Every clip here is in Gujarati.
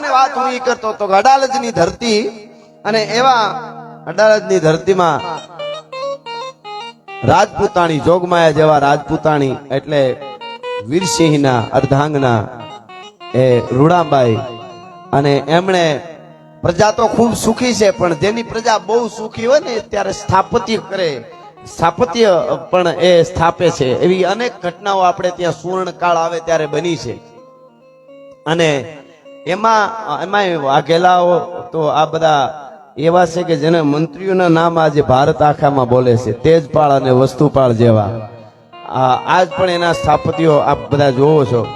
ને વાત હું કરતો તો અડાલજની ધરતી અને એવા અડાલજની ધરતીમાં રાજપૂતાણી, જોગમાયા જેવા રાજપૂતાણી એટલે વીરસિંહના, અર્ધાંગના એ રૂડાબાઈ અને એમણે પ્રજા તો ખૂબ સુખી છે, પણ જેની પ્રજા બહુ સુખી હોય ને ત્યારે સ્થાપત્ય કરે. સ્થાપત્ય પણ એ સ્થાપે છે. એવી અનેક ઘટનાઓ આપણે ત્યાં સુવર્ણકાળ આવે ત્યારે બની છે. અને એમાં એમાં વાઘેલાઓ તો આ બધા એવા છે કે જેને મંત્રીઓના નામ આજે ભારત આખામાં બોલે છે. તેજપાળ અને વસ્તુપાળ જેવા. આજ પણ એના સ્થાપત્યો આપ બધા જોવો છો.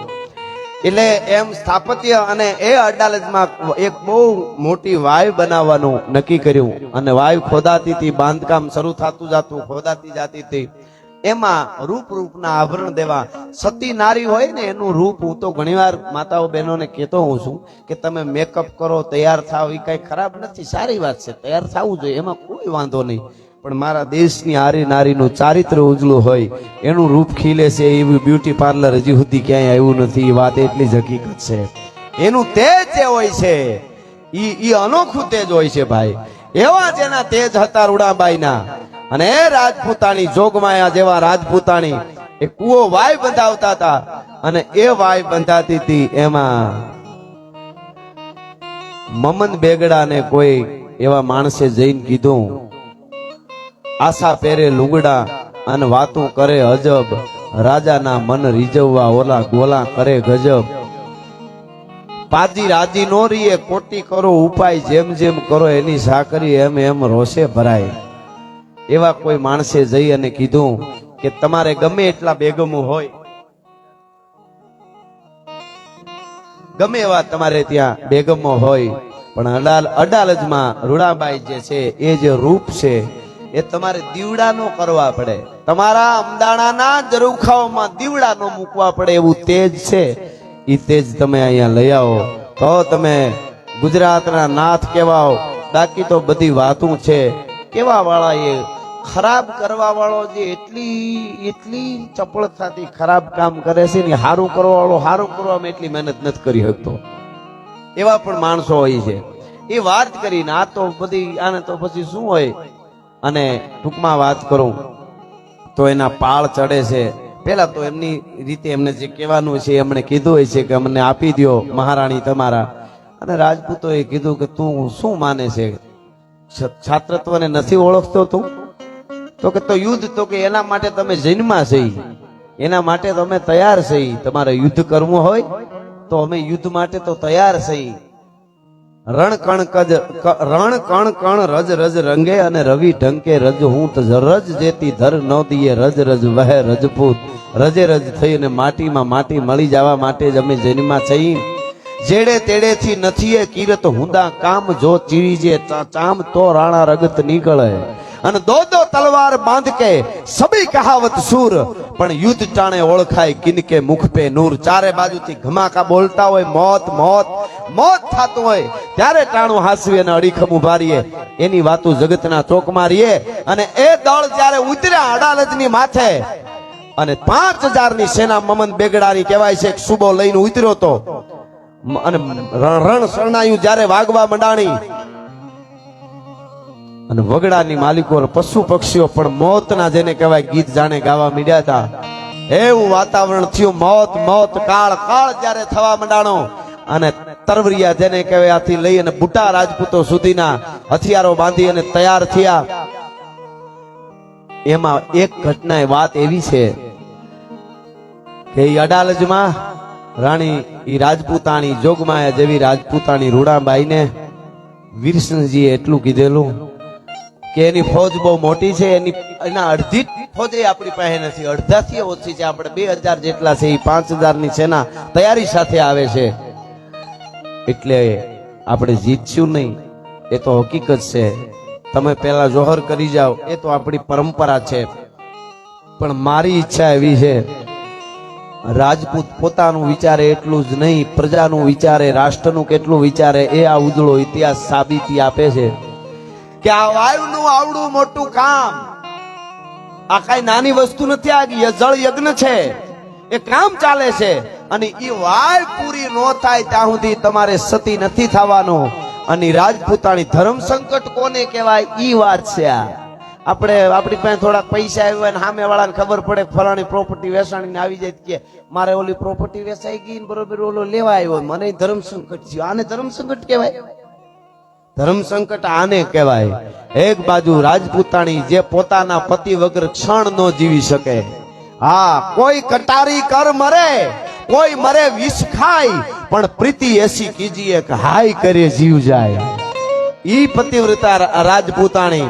એટલે એમ સ્થાપત્ય અને એ અડાલજમાં એક બહુ મોટી વાય બનાવવાનું નક્કી કર્યું. અને વાય ખોદાતી હતી, બાંધકામ શરૂ થતું જાતું, ખોદાતી જતી હતી. એમાં રૂપ રૂપના આભરણ દેવા. સતી નારી હોય ને એનું રૂપ હું તો ઘણીવાર માતાઓ બહેનોને કહેતો હોઉં છું કે તમે મેકઅપ કરો, તૈયાર થાવ એ કાંઈ ખરાબ નથી, સારી વાત છે, તૈયાર થવું જોઈએ, એમાં કોઈ વાંધો નહીં. પણ મારા દેશની હારી નારીનું ચારિત્ર ઉજળું હોય, એનું રૂપ ખીલે છે એવું બ્યુટી પાર્લર હજી સુધી ક્યાંય આવ્યું નથી એ વાત એટલી જ હકીકત છે. એનું તેજ જે હોય છે એ અનોખું તેજ હોય છે ભાઈ. એવા જેના તેજ હતા રૂડાબાઈના અને રાજપૂતાણી જોગમાયા જેવા રાજપૂતાણી એ કુવો વાય બંધાવતા હતા અને એ વાય બંધાતી હતી એમાં. મમન બેગડાને કોઈ એવા માણસે જઈને કીધું, આશા પહેરે લુગડા અને વાતું કરે અજબ, રાજાના મન રીઝવવા ઓલા ગોલા કરે ગજબ. પાજી રાજી નો રીએ કોટી કરો ઉપાય જેમ જેમ કરો, એની સાકરી એમ એમ રોષે ભરાય. એવા કોઈ માણસે જઈ અને કીધું કે તમારે ગમે એટલા બેગમો હોય. ગમે એવા તમારે ત્યાં બેગમો હોય, પણ અડાલ, અડાલજમાં રૂડાબાઈ જે છે, એ જે રૂપ છે, એ તમારે દીવડાનો કરવા પડે. તમારા અમદાણાના જરુખાઓમાં દીવડાનો મૂકવા પડે એવું તેજ છે. એ તેજ તમે અહીંયા લઈ આવો. તો તમે ગુજરાતના નાથ કહેવાઓ. બાકી તો બધી વાતું છે. કેવા વાળા એ ખરાબ કરવા વાળો જે એટલી એટલી ચપળતાથી ખરાબ કામ કરે છે ને સારું કરવા વાળો સારું કરવામાં એટલી મહેનત નથી કરી શકતો. એવા પણ માણસો હોય છે. એ વાત કરીને આ તો બધી, આને તો પછી શું હોય? અને ટૂંકમાં વાત કરું, તો એના પાળ ચડે છે. પેલા તો એમની રીતે એમને જે કહેવાનું છે, એમણે કીધું હોય છે કે અમને આપી દો મહારાણી તમારા. અને રાજપૂતોએ કીધું કે તું શું માને છે, છાત્રત્વને નથી ઓળખતો તું? તો કે તો યુદ્ધ તો કે એના માટે તમે જન્મા છે. એના માટે તમે તૈયાર છે. તમારે યુદ્ધ કરવું હોય તો અમે યુદ્ધ માટે તો તૈયાર છે. રણ કણ કજ રણ કણ કણ રજ રજ રંગે અને રવિ ઢંકે રજ હું રજ જેતી ધર ન દીએ રજ રજ વહે રજપૂત રજે રજ થઈ અને માટીમાં માટી મળી જવા માટે જ અમે જન્મા થઈ જેડે તેડેથી નથી એ કિરત હુંદા કામ જો ચીરીજે ચામ તો રાણા રગત નીકળે અને દો દો તલવાર બાંધ કે સબી કહાવત સૂર. પણ યુદ્ધ ટાણે ઓળખાય કિનકે મુખ પે નૂર. ચારે બાજુથી ઘમાકા બોલતા હોય, મોત મોત મોત થતું હોય. ત્યારે ટાણું હાસવી અને અડીખમ ઉભારીએ. એની વાતો જગતના ચોક મારીએ અને એ દળ જ્યારે ઉતર્યા અડાલજની માથે. અને પાંચ હજારની સેના મમન બેગડાની કહેવાય છે સુબો લઈને ઉતર્યો તો અને રણ શરણાયું જ્યારે વાગવા મંડાણી અને વગડાની માલિકો પશુ પક્ષીઓ પણ મોતના જેને કહેવાય ગીત જાણે ગાવા મીડ્યા હતા. એવું વાતાવરણ થયું. મોત મોત, કાળ કાળ જ્યારે થવા મંડાણો. અને તરવરિયા જેને કહેવાય આથી લઈ અને બુટા રાજપૂતો સુધીના હથિયારો બાંધી અને તૈયાર થયા. એમાં એક ઘટના એ વાત એવી છે કે અડાલજમાં રાણી ઈ રાજપૂતાણી જોગમાયા જેવી રાજપૂતાણી રૂડાબાઈને વીરસિંહજીએ એટલું કીધેલું કે એની ફોજ બહુ મોટી છે, એની એના અડધી ફોજ એ આપણી પાસે નથી. અડધાથી ઓછી છે. આપણે બે હજાર જેટલા છે, એ પાંચ હજારની સેના તૈયારી સાથે આવે છે. એટલે આપણે જીતશું નહીં. એ તો હકીકત છે. તમે પહેલા જોહર કરી જાઓ. એ તો આપણી પરંપરા છે. પણ મારી ઈચ્છા એવી છે, રાજપૂત પોતાનું વિચારે એટલું જ નહીં, પ્રજાનું વિચારે, રાષ્ટ્રનું કેટલું વિચારે, એ આ ઉજળો ઇતિહાસ સાબિતી આપે છે. કે આ વાયુનું આવડું મોટું કામ. આ કઈ નાની વસ્તુ નથી આ જળ યજ્ઞ છે. એ કામ ચાલે છે. અને એ વાય પૂરી નો થાય ત્યાં સુધી તમારે સતી નથી થવાનો. અને રાજપૂતાણી ધર્મ સંકટ કોને કહેવાય? ઈ વાત છે આ. આપણે, આપણી પાસે થોડાક પૈસા આવ્યા ને સામે વાળાને ખબર પડે ફલાણી પ્રોપર્ટી વેચાણીને આવી જાય કે મારે ઓલી પ્રોપર્ટી વેચાઈ ગઈ બરોબર ઓલો લેવા આવ્યો. મને ધર્મ સંકટ થયું. આને ધર્મ સંકટ કહેવાય? ધર્મ સંકટ આને કહેવાય. એક બાજુ રાજપૂતાણી જે પોતાના પતિ વગર ક્ષણ નો જીવી શકે. હા, કોઈ કટારી કર મરે, કોઈ મરે વિષ ખાય, પણ પ્રીતિ એસી કીજી એક હાય કરે જીવ જાય. ઈ પતિવ્રતા રાજપૂતાણી.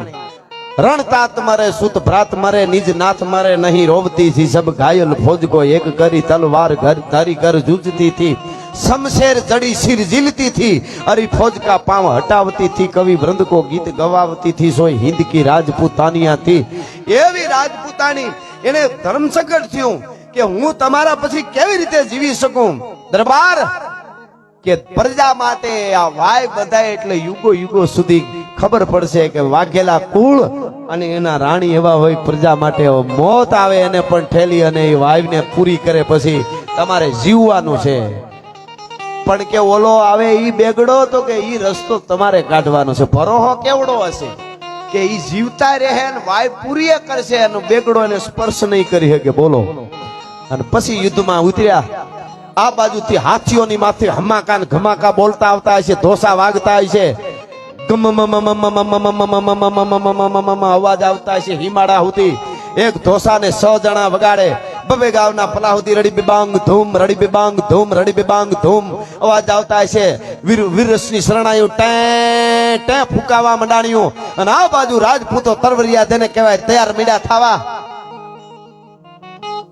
રણતાત મરે, સુત ભ્રાત મરે, નિજ નાથ મરે, નહીં રોવતી થી સબ ઘાયલ ફોજ કો એક કરી તલવાર ઘર ધારી કર જૂજતી થી શમશેર જડી શિર ઝીલતી થી, અરી ફોજ કા પાવ હટાવતી થી, કવિ વૃંદ કો ગીત ગવાવતી થી, સોય હિન્દ કી રાજપૂતાનિયા થી. એવી રાજપૂતાણી એને ધર્મસંકટ થયું કે હું તમારા પછી કેવી રીતે જીવી શકું? દરબાર કે પ્રજા માટે આ વાય બધાય એટલે યુગો યુગો સુધી ખબર પડશે કે વાઘેલા કુળ અને એના રાણી એવા હોય, પ્રજા માટે મોત આવે, એને પણ ઠેલી અને એ વાયને પૂરી કરે પછી તમારે જીવવાનું છે. પણ કે ઓલો આવે ઈ બેગડો તો કે ઈ રસ્તો તમારે કાઢવાનો છે. ભરોહો કેવડો હશે? કે ઈ જીવતા રહે ને વાય પૂરીએ કરશે એનો બેગડો એને સ્પર્શ નહીં કરી શકે. બોલો. અને પછી યુદ્ધમાં ઉતર્યા. આ બાજુથી હાથીઓની માથે હમાકા ને ઘમાકા બોલતા આવતા હશે ધોસા વાગતા હશે. અવાજ આવતા હશે હિમાડા સુધી એક ધોસાને સ જણા વગાડે બબે ગાવના પલાહુતી રડી બિબાંગ ધૂમ, રડી બિબાંગ ધૂમ, રડી બિબાંગ ધૂમ. અવાજ આવતા છે વીર, વીરસની શરણાયું ટે ટે ફૂકાવા મંડાણ્યું અને આ બાજુ રાજપૂતો તરવરિયા તેને કહેવાય તૈયાર મીડા થાવા.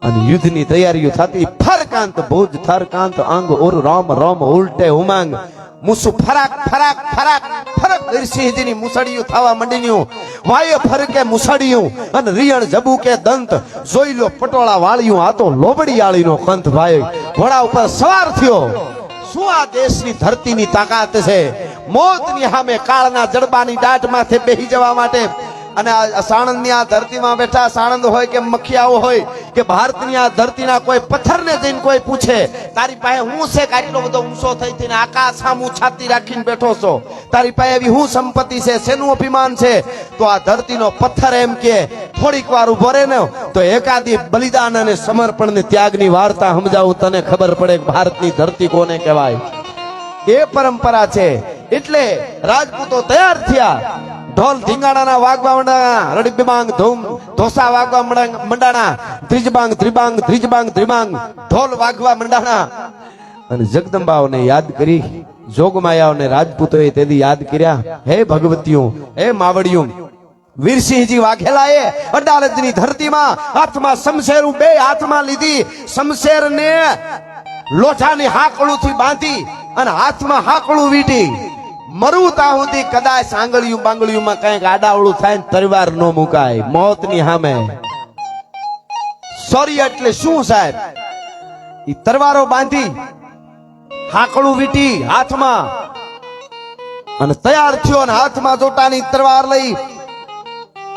અને યુદ્ધની તૈયારીઓ થતી ફરકાંત ભુજ, થરકાંત અંગ ઉર રામ રામ ઉલટે ઉમાંગ. મુસુ ફરાક ફરાક ફરાક, ફરક વીરસિંહજીની મુસળિયું થવા માંડીયું. વાયો ફરકે મુસળિયું અને રિયણ જબુ કે દંત. જોઈ લો પટોળા વાળ્યું, આ તો લોબડીયાળીનો કંથ ભાઈ. ઘોડા ઉપર સવાર થયો. શું આ દેશની ધરતીની તાકાત છે? મોતની સામે કાળના જડબાની દાટ માથે બેહી જવા માટે અને સાણંદની આ ધરતીમાં બેઠા સાણંદ હોય કે મખિયાઓ હોય કે ભારતની આ ધરતીના કોઈ પથ્થરને જઈને કોઈ પૂછે, તારી પાસે હું છે? કે આટલો બધો ઊંચો થઈ થઈને આકાશ સામું છાતી રાખીને બેઠો છો. તારી પાસે એવી હું સંપત્તિ છે? શેનું અભિમાન છે? તો આ ધરતીનો પથ્થર એમ કે, થોડીક વાર ઊભો રહે ને, તો એકાદી બલિદાન અને સમર્પણ ને ત્યાગની વાર્તા સમજાવું, તને ખબર પડે કે ભારતની ધરતી કોને કહેવાય. એ પરંપરા છે. એટલે રાજપૂતો તૈયાર થયા. ઢોલ ધીંગાણાના વાગવા મંડાણા રડી ધૂમ ધોસા વાગવા મંડાણા, ત્રીજબાંગ, ત્રિબાંગ ત્રીજબાંગ, ત્રિબાંગ, ઢોલ વાગવા મંડાણા. અને જગદંબાઓને યાદ કરી, જોગમાયાઓને રાજપૂતોએ તેથી યાદ કર્યા. હે ભગવતીઓ, હે માવડિયું વીરસિંહજી એ અડાલજની ધરતીમાં હાથમાં શમશેરું બે હાથમાં લીધી. શમશેરને લોઠાની હાકડુંથી બાંધી અને હાથમાં હાકળું વીટી. મરું ત્યાં સુધી કદાચ આંગળિયું બાંગળિયુંમાં કંઈક આડાવડું થાય ને તરવાર નો મુકાય. મોતની સામે. સોરી એટલે શું સાહેબ? ઈ તરવારો બાંધી હાકડું વીટી હાથમાં અને તૈયાર થયો અને હાથમાં જોટાની તરવાર લઈ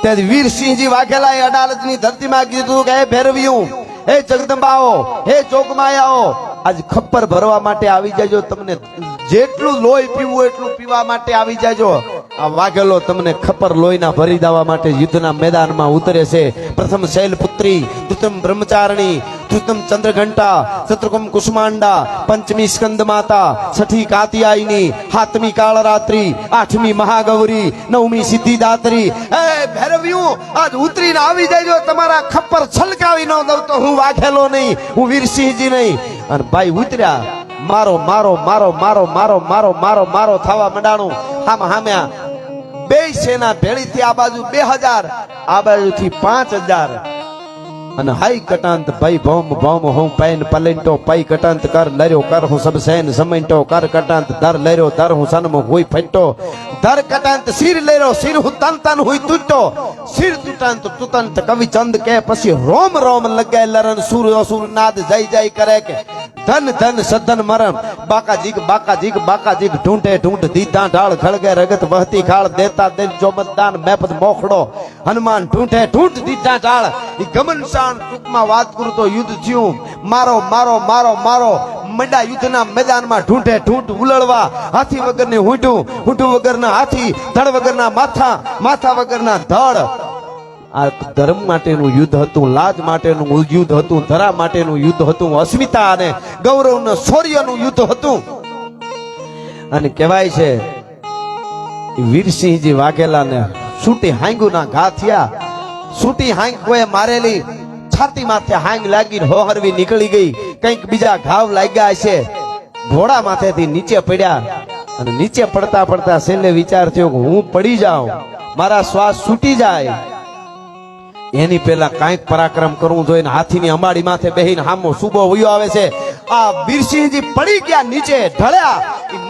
ત્યારે વીરસિંહજી વાઘેલાએ અડાલજની ધરતીમાં કીધું કે, હે ભેરવ્યું હે જગદંબાઓ, હે જોગમાયાઓ આજ ખપ્પર ભરવા માટે આવી જાય તમને જેટલું લોહી પીવું એટલું પીવા માટે આવી જાજો. આ વાઘેલો તમને ખપર લોહીના ભરી દેવા માટે યુદ્ધના મેદાનમાં ઉતરે છે. પ્રથમ શૈલપુત્રી દ્વિતમ બ્રહ્મચારણી તૃતમ ચંદ્રઘંટા શત્રુકમ કુષ્માંડા, પંચમી સ્કંદ માતા છઠ્ઠી કાતિયાયની, સાતમી કાળરાત્રી, આઠમી મહાગૌરી, નવમી સિદ્ધિદાત્રી. એ ભૈરવ્યું આજ ઉતરીને આવી જાયજો તમારા ખપ્પર છલકાવી ન દઉં તો હું વાઘેલો નહીં, હું વીરસિંહજી નહીં. અને ભાઈ ઉતર્યા. મારો મારો મારો મારો મારો મારો મારો મારો થવા મંડાણું. હામ હામ્યા બે સેના ભેળી થી આ બાજુ બે હજાર આ બાજુ થી પાંચ હજાર અને હાઈ કટાંત ભાઈ ભોમ ભોમ, હું પૈન પલેન્ટો પૈ કટાંત કર લર્યો, કર હું સબ સૈન સમૈન્ટો કર કટાંત દર લર્યો, દર હું સન્મ હુઈ ફેટો દર કટાંત શિર લેરો સિર હું તન તન હુઈ તૂટો. શિર તૂટાંત તૂટંત કવિ ચંદ કે પછી રોમ રોમ લગાય લરન સુર અસુર નાદ જય જય કરે કે ધન ધન સદન મરણ. બાકા જીગ બાકા જીગ બાકા જીગ ઢૂંઢે ઢૂંઢ દીધા ઢાળ ખળગે રગત, વહતી ખાળ દેતા દેન ચોમતદાન મેપત, મોખડો. હનુમાન ઢૂંઢે ઢૂંઢ દીધા ઢાળ. ઈ ગમનશાન ટૂંકમાં વાત કરું તો યુદ્ધ થયું. મારો મારો મારો મારો. મંડા યુદ્ધના મેદાનમાં ઢૂંઢે ઢૂંઢ ઉલળવા. હાથી વગરની હુંઢું હૂંઢું વગરના હાથી, ધડ વગરના માથા માથા વગરના ધડ. આ ધર્મ માટેનું યુદ્ધ હતું, લાજ માટેનું યુદ્ધ હતું, ધરા માટેનું યુદ્ધ હતું, અસ્મિતા અને ગૌરવ શૌર્યનું યુદ્ધ હતું. અને કહેવાય છે વીરસિંહજી વાઘેલાને સૂટી હાંગુના ઘા થયા. સૂટી હાંગ કોઈ મારેલી, છાતી માથે હાંગ લાગીને હોહરવી નીકળી ગઈ. કંઈક બીજા ઘાવ લાગ્યા હશે ઘોડા માથેથી નીચે પડ્યા. અને નીચે પડતા પડતા છેલ્લે વિચાર થયો કે હું પડી જાઉં. મારા શ્વાસ છૂટી જાય. એની પહેલા કાંઈક પરાક્રમ કરવું જોઈએ હાથીની અંબાડી માથે બેહીને હામો સુબો વયો આવે છે. આ બીરસિંહજી પડી ગયા નીચે ઢળ્યા.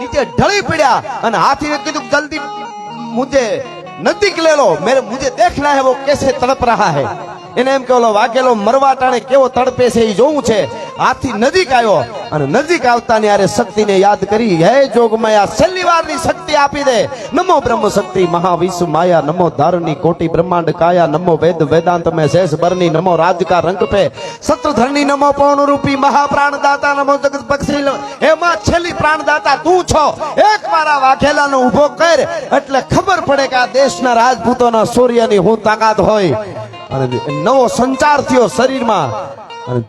નીચે ઢળી પડ્યા અને હાથીને કીધું જલ્દી મુજે નજીક લેલો. મેરે મુજે દેખના હે વો કેસે તડપ રહા હે. એને એમ કે વાઘેલો મરવા ટાણે કેવો તડપે છે એ જોવું છે. હાથી નજીક આવ્યો અને નજીક આવતા ને યારે શક્તિને યાદ કરી, હે જોગમાયા છેલ્લી વારની શક્તિ આપી દે. નમો બ્રહ્મ શક્તિ મહાવિશ્વ માયા, નમો ધારની કોટી બ્રહ્માંડ કાયા, નમો વેદ વેદાંત મે શેષ બરની, નમો રાજકા રંગ પે સત્રધરની નમો પૌર્ણ રૂપી મહાપ્રાણ દાતા નમો જગત પક્ષી હે માં છેલ્લી પ્રાણ દાતા તું છો. એક મારા વાઘેલા વાઘેલાનો ઊભો કર, એટલે ખબર પડે કે આ દેશના રાજપૂતોના સૂર્યની હું તાકાત હોય. અને નવો સંચાર થયો શરીરમાં. અને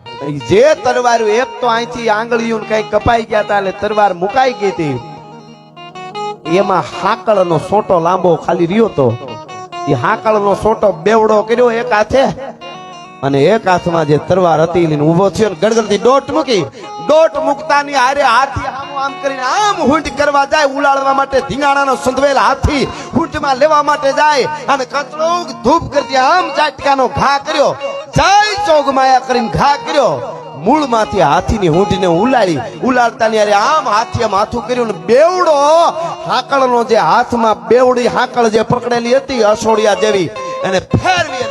જે તરવાર એક તો અહીંથી આંગળીઓ કઈ કપાઈ ગયા હતા એટલે તરવાર મુકાઈ ગઈ હતી. એમાં હાકળનો સોટો લાંબો ખાલી રહ્યો તો. એ હાકળનો સોટો બેવડો કર્યો એક હાથે. અને એક હાથમાં જે તરવાર હતી ઊભો થયો ને ગડગડતી દોટ મૂકી. દોટ મૂકતાની હારે હાથી આમ કરીને આમ હુંટ કરવા જાય, ઉલાળવા માટે ધીંગાણાનો સંધવેલ હાથી હુંટમાં લેવા માટે જાય અને કચરો ધૂપ કરતી આમ ચાટકાનો ઘા કર્યો, જય ચોગમાયા કરીને ઘા કર્યો. મૂળમાંથી હાથીની હૂંઢને ઉલાળી ઉલાળતાની હારે આમ હાથી આમ હાથું કર્યું ને બેવડો, હાકળનો જે હાથમાં બેવડી હાકળ જે પકડેલી હતી, અસોડિયા જેવી એને ફેરવી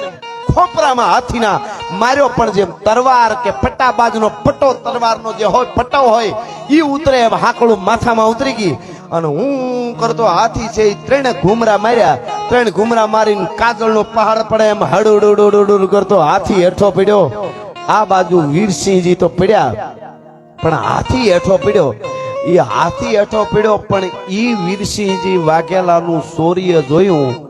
ખોપરામાં હાથીના માર્યો પણ જેમ તરવાર કે પટ્ટાબાજનો પટ્ટો તરવારનો જે હોય પટ્ટો હોય, ઈ ઉતરે એમ હાકડું માથામાં ઉતરી ગઈ. અને હું કરતો હાથી છે એ ત્રણે ઘુમરા માર્યા. ત્રણ ઘુમરા મારીને કાજળનો પહાડ પડે એમ હડુડુડુડુડ કરતો હાથી હેઠો પડ્યો. આ બાજુ વીરસિંહજી તો પડ્યા. પણ હાથી હેઠો પડ્યો. એ હાથી હેઠો પડ્યો, પણ ઈ વીરસિંહજી વાઘેલાનું શૌર્ય જોયું.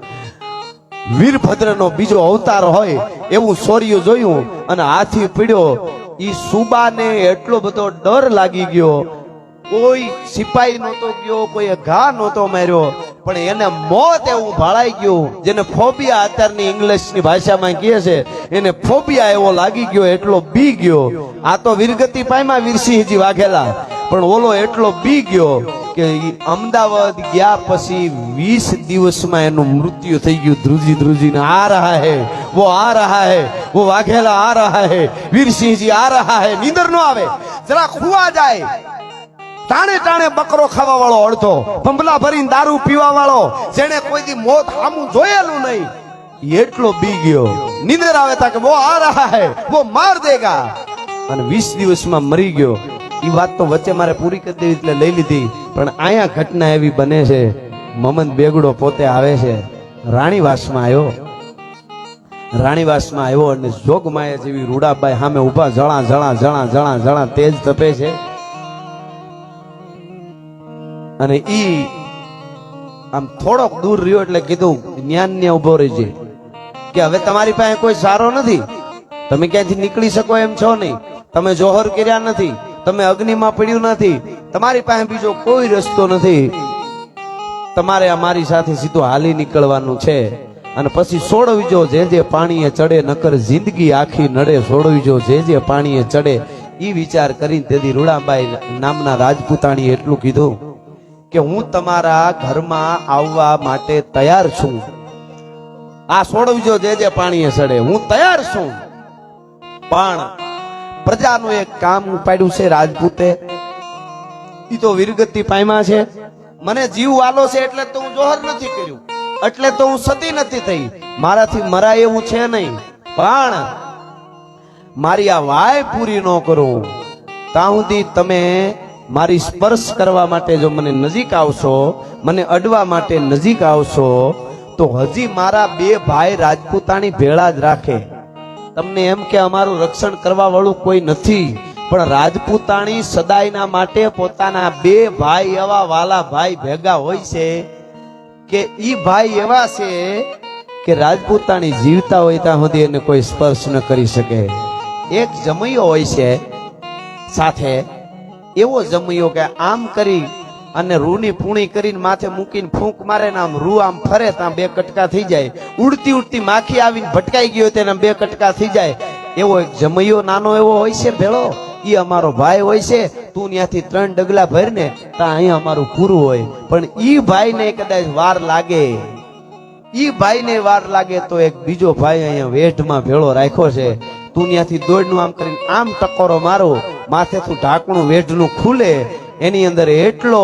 વીરભદ્રનો બીજો અવતાર હોય એવું સોર્યું જોયું અને હાથી પીડ્યો. ઈ સુબાને એટલો બધો ડર લાગી ગયો. કોઈ સિપાહી નહોતો ગયો, કોઈ ઘા નહોતો માર્યો, પણ એને મોત એવું ભાળાઈ ગયું, જેને ફોબિયા અત્યારની ઇંગ્લિશની ભાષામાં કહે છે, એને ફોબિયા એવો લાગી ગયો, એટલો બી ગયો. આ તો વીરગતિ પાયમાં વીરસિંહજી વાઘેલા, પણ ઓલો એટલો બી ગયો. કે અમદાવાદ ગયા પછી વીસ દિવસમાં એનું મૃત્યુ થઈ ગયું. ધ્રુજી ધ્રુજીને આ રહા હે, વો આ રહા હે, વો વાઘેલા આ રહા હે, વીરસિંહજી આ રહા હે, નીંદર નો આવે. જરા ખુવા જાય. તાણે ટાણે બકરો ખાવા વાળો અડધો પંપલા ભરીને દારૂ પીવા વાળો જેને કોઈથી મોત આમું જોયેલું નહીં. એટલો બી ગયો. નીંદર આવે તા કે વો આ રહા હે, વો માર દેગા. અને વીસ દિવસમાં મરી ગયો. એ વાત તો વચ્ચે મારે પૂરી કરી દેવી એટલે લઈ લીધી. પણ અહીંયા ઘટના એવી બને છે, મમન બેગડો પોતે આવે છે, રાણીવાસમાં આવ્યો. રાણીવાસમાં આવ્યો અને જોગમાયા જેવી રૂડાબાઈ સામે ઊભા જણા જણા જણા જણા જણા તેજ તપે છે. અને ઈ આમ થોડોક દૂર રહ્યો એટલે કીધું જ્ઞાન ને ઊભો રહીજે. કે હવે તમારી પાસે કોઈ સારો નથી. તમે ક્યાંથી નીકળી શકો એમ છો નહીં. તમે જોહર કર્યા નથી. તમે અગ્નિમાં પડ્યું નથી. તમારી પાસે બીજો કોઈ રસ્તો નથી. તમારે અમારી સાથે સીધું હાલી નીકળવાનું છે. અને પછી સોડવીજો જે જે પાણીએ ચડે, નકર જિંદગી આખી નડે સોડવીજો જે જે પાણીએ ચડે. એ વિચાર કરીને તેથી રૂડાબાઈ નામના રાજપૂતાણીએ એટલું કીધું કે હું તમારા ઘરમાં આવવા માટે તૈયાર છું. આ સોડવીજો જે જે પાણીએ ચડે, હું તૈયાર છું. પણ પ્રજાનું એક કામ ઉપાડ્યું છે રાજપૂતે. એ તો વીરગતિ પામ્યા છે. મને જીવ વાલો છે એટલે તો હું જોહર નથી કર્યું. એટલે તો હું સતી નથી થઈ. મારાથી મરાય એવું છે નહીં. પણ મારી આ વાય પૂરી ન કરું. ત્યાં સુધી તમે મારી સ્પર્શ કરવા માટે જો મને નજીક આવશો, મને અડવા માટે નજીક આવશો, તો હજી મારા બે ભાઈ રાજપૂતાણી ભેળા જ રાખે. તમને એમ કે અમારું રક્ષણ કરવા વાળું કોઈ નથી, પણ રાજપૂતાણી સદાયના માટે પોતાના બે ભાઈ એવા વાલા ભાઈ ભેગા હોય છે કે ઈ ભાઈ એવા છે કે રાજપૂતાણી જીવતા હોય ત્યાં સુધી એને કોઈ સ્પર્શ ન કરી શકે. એક જમૈયો હોય છે સાથે, એવો જમૈયો કે આમ કરી અને રૂની પૂણી કરીને માથે મૂકીને ફૂંક મારે આમ રૂ આમ ફરે ત્યાં બે કટકા થઈ જાય. ઉડતી ઉડતી માખી આવીને ભટકાઈ ગયો તેને બે કટકા થઈ જાય. એવો એક જમૈયો નાનો એવો હોય છે ભેળો. એ અમારો ભાઈ હોય છે. તું ત્યાંથી ત્રણ ડગલા ભરીને ત્યાં અહીંયા અમારું પૂરું હોય. પણ ઈ ભાઈને કદાચ વાર લાગે. ઈ ભાઈને વાર લાગે તો એક બીજો ભાઈ અહીંયા વેઠમાં ભેળો રાખ્યો છે. તું ત્યાંથી દોડનું આમ કરીને આમ ટકોરો મારો. માથેથી ઢાંકણું વેઢનું ખુલે. એની અંદર એટલો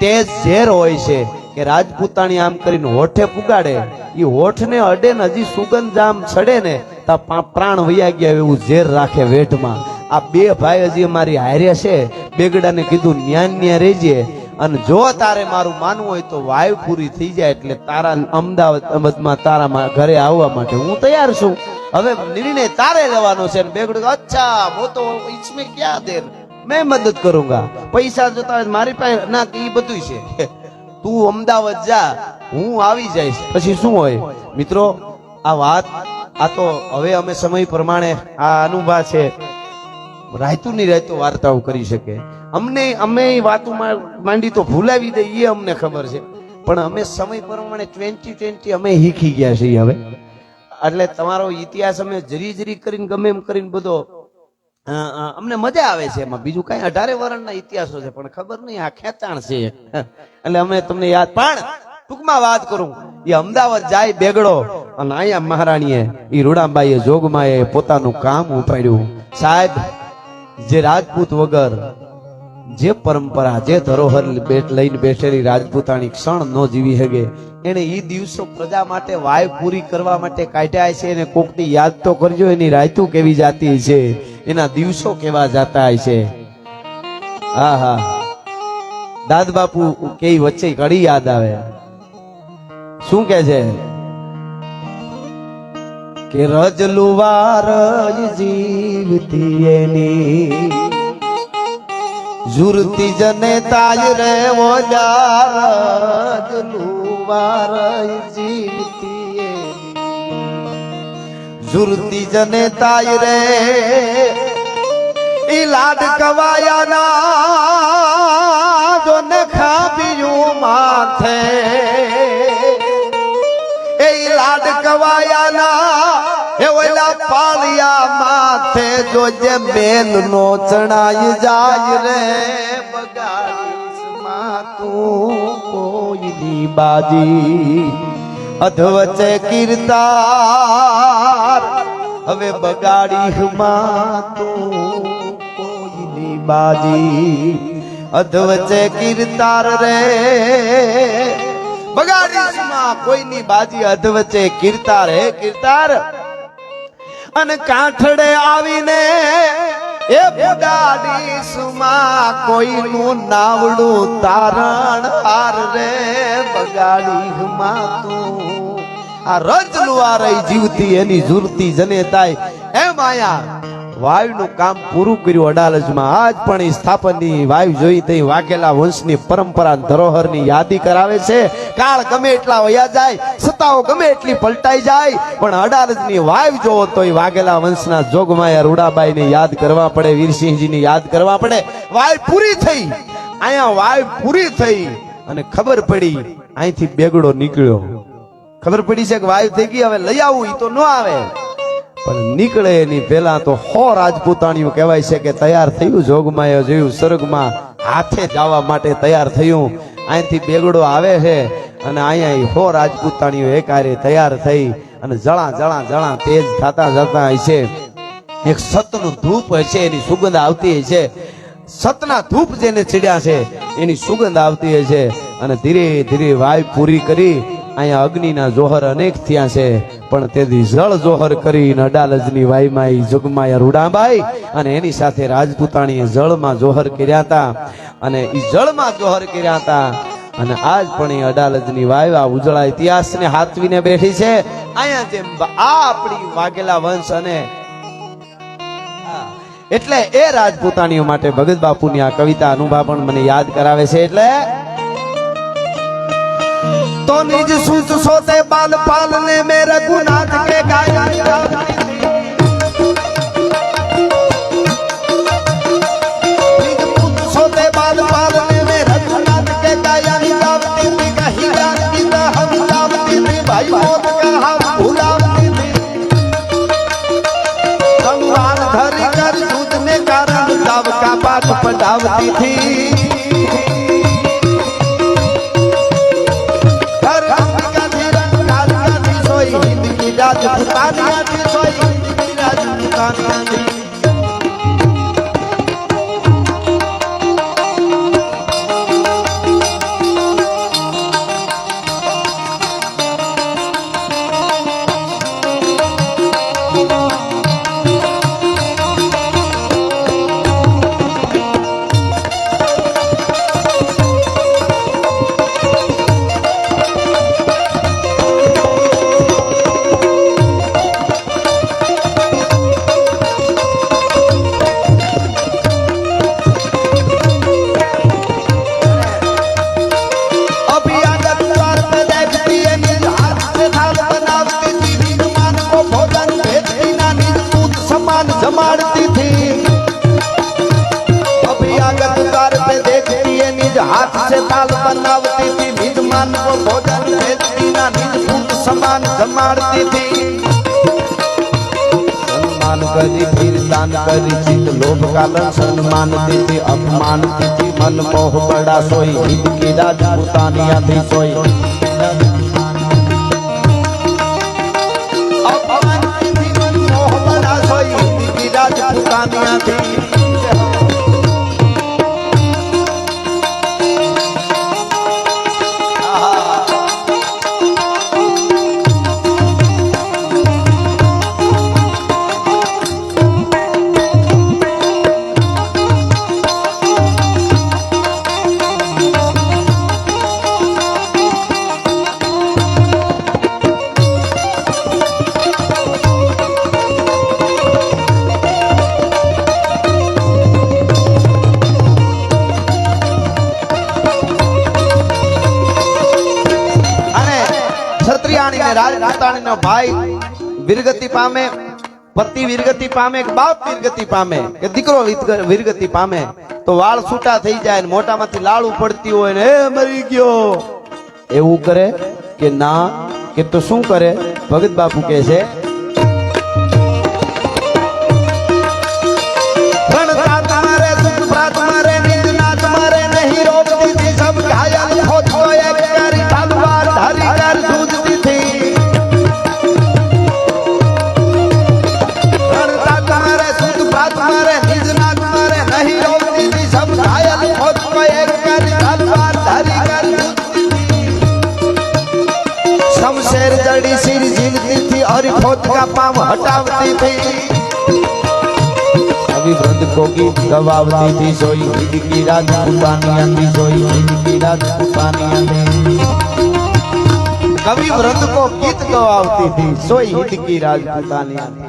તેજ ઝેર હોય છે કે રાજપૂતાણી આમ કરીને હોઠે પુગાડે. એ હોઠને અડે ને હજી સુગંધ આમ છડે ને તા પ્રાણ વૈયા ગયા એવું ઝેર રાખે વેઠમાં આ બે ભાઈ હજી અમારી હારે છે. બેગડાને કીધું, ન્યાન ન્યા રેજે. અને જો તારે મારું માનવું હોય તો વાયુ પૂરી થઈ જાય એટલે તારા અમદાવાદ, અમદાવાદમાં તારા ઘરે આવવા માટે હું તૈયાર છું. હવે નિર્ણય તારે લેવાનો છે બેગડું અચ્છા, હું તો ઇસમે ક્યાં દેર મેં મદદ કરુંગા. પૈસા જોતા હોય મારી પાસે ના કે એ બધું છે. તું અમદાવાદ જા, હું આવી જઈશ. પછી શું હોય? મિત્રો, આ વાત, આ તો હવે અમે સમય પ્રમાણે આ અનુભા છે. રાયતું નહીં રાયતું વાર્તાઓ કરી શકે. અમને, અમે વાતોમાં માંડી તો ભૂલાવી દે એ અમને ખબર છે. પણ અમે સમય પ્રમાણે ટ્વેન્ટી ટ્વેન્ટી અમે શીખી ગયા છીએ હવે. એટલે તમારો ઇતિહાસ અમે જરી જરી કરીને, ગમે એમ કરીને બધો અમને મજા આવે છે એમાં. બીજું કઈ અઢારે વર્ણના ઇતિહાસો છે, પણ ખબર નહીં, આ ખેંચાણ છે. એટલે અમે તમને યાદ પણ ટૂંકમાં વાત કરું. એ અમદાવાદ જાય બેગડો, અને અહીંયા મહારાણીએ એ રૂડાબાઈએ, જોગમાએ પોતાનું કામ ઉપાડ્યું. સાહેબ, જે રાજપૂત વગર જે પરંપરા, જે ધરોહર લઈને બેઠેલી રાજપૂતાણી ક્ષણ ન જીવી શકે એને એ દિવસો પ્રજા માટે વાય પૂરી કરવા માટે કાઢ્યા છે એને કોકની યાદ તો કરજો, એની રાયતું કેવી જાતી છે, એના દિવસો કેવા જાતા છે. હા હા. દાદ બાપુ કે વચ્ચે ઘડી યાદ આવે. શું કે છે? કે રજલુવાર જીવતી એની ઝુરતી જને તાજ રે વો રજલુવાર જીવતી ઝુરતી જને તાજ રે ઈ લાડ કવાયાના એ ઓલા પાળિયા માથે જોજે બેલ નો ચણાઈ જાય રે બગાડીશમાં તું કોઈની બાજી. અધવચે કીર્તાર હવે બગાડીશમાં તું કોઈની બાજી. અધવચે કીર્તાર રે બગાડીશમાં કોઈની બાજી. અધવચે કીર્તાર હે કીર્તાર અને કાંઠડે આવીને, એ બગાડીશમાં કોઈનું નાવડું તારણ હાર રે હુમા તું. આ રજલુઆ રહી જીવતી, એની ઝુરતી જને તાય એમ આયા વાયુનું કામ પૂરું કર્યું અડાલજમાં. આજ પણ એ સ્થાપનની વાયુ જોઈ તે વાઘેલા વંશની પરંપરા ધરોહરની યાદી કરાવે છે. કાળ ગમે એટલા વયા જાય, સત્તાઓ ગમે એટલી પલટાઈ જાય, પણ અડાલજની વાયુ જોવો તો એ વાઘેલા વંશના જોગમાયા રૂડાબાઈને યાદ કરવા પડે, વીરસિંહજીની યાદ કરવા પડે. વાય પૂરી થઈ. અહીંયા વાય પૂરી થઈ. અને ખબર પડી, અહીંથી બેગડો નીકળ્યો. ખબર પડી છે કે વાયુ થઈ ગઈ, હવે લઈ આવું એ તો ન આવે. પણ નીકળે એની પહેલા તો હો રાજપૂતાણીઓ કહેવાય છે કે તૈયાર થયું જોગમાએ જોયું સ્વર્ગમાં હાથે જવા માટે તૈયાર થયું. અહીંથી બેગડો આવે છે અને અહીંયા હો રાજપૂતાણીઓ એકારે તૈયાર થઈ અને જળા જળા જળા તેજ થતા જતા છે. એક સતનું ધૂપ હશે, એની સુગંધ આવતી છે. સતના ધૂપ જેને ચડ્યા છે, એની સુગંધ આવતી છે. અને ધીરે ધીરે વાય પૂરી કરી, અહીંયા અગ્નિના જોહર અનેક થયા છે. પણ તેથી જળ જોહર કરીને અડાલજની વાઈમાં જગમાયા રૂડાબાઈ અને એની સાથે રાજપૂતાણીએ જળમાં જોહર કર્યા હતા. અને એ જળમાં જોહર કર્યા હતા. અને આજ પણ એ અડાલજની વાયવા ઉજળા ઇતિહાસને હાથવીને બેઠી છે. અહીંયા જેમ આ આપણી વાઘેલા વંશ અને એટલે એ રાજપૂતાણીઓ માટે ભગત બાપુની આ કવિતા અનુભવ પણ મને યાદ કરાવે છે. એટલે तो निज सुत सोते बाल पालने में रघुनाथ के गाया पालने में रघुनाथ के गाया भाई मौत का हम भूला संवार धर कर सूझने कारण दाव का बात पटावती थी રાજપૂતાનિયાથી થઈ રાજપૂતાનિયાથી पे देखती है निज हाथ से थाल बनावती थी। विद्वान को भोजन भेजती ना निज पूत समान जमाड़ती थी। सम्मान करी फिर दान करी चित लोभ कालन सम्मान देती अपमान देती मन मोह बड़ा सोई हित की राजपूतानिया थी सोई। अपमान देती मन मोह बड़ा सोई हित की राजपूतानिया थी। વીરગતિ પામે, પતિ વીરગતિ પામે, કે બાપ વીરગતિ પામે, કે દીકરો વિરગતિ પામે, તો વાળ છૂટા થઈ જાય ને મોટામાંથી લાળુ પડતી હોય ને, એ મરી ગયો. એવું કરે કે ના, કે તો શું કરે? ભગત બાપુ કહે છે खुद का पाव हटावती थी। भी व्रत कोगी गवावती थी सोई। हिट की रात सोई। हिट की रात पानी आती कवि व्रत को गीत गवावती थी सोई हित की रात थी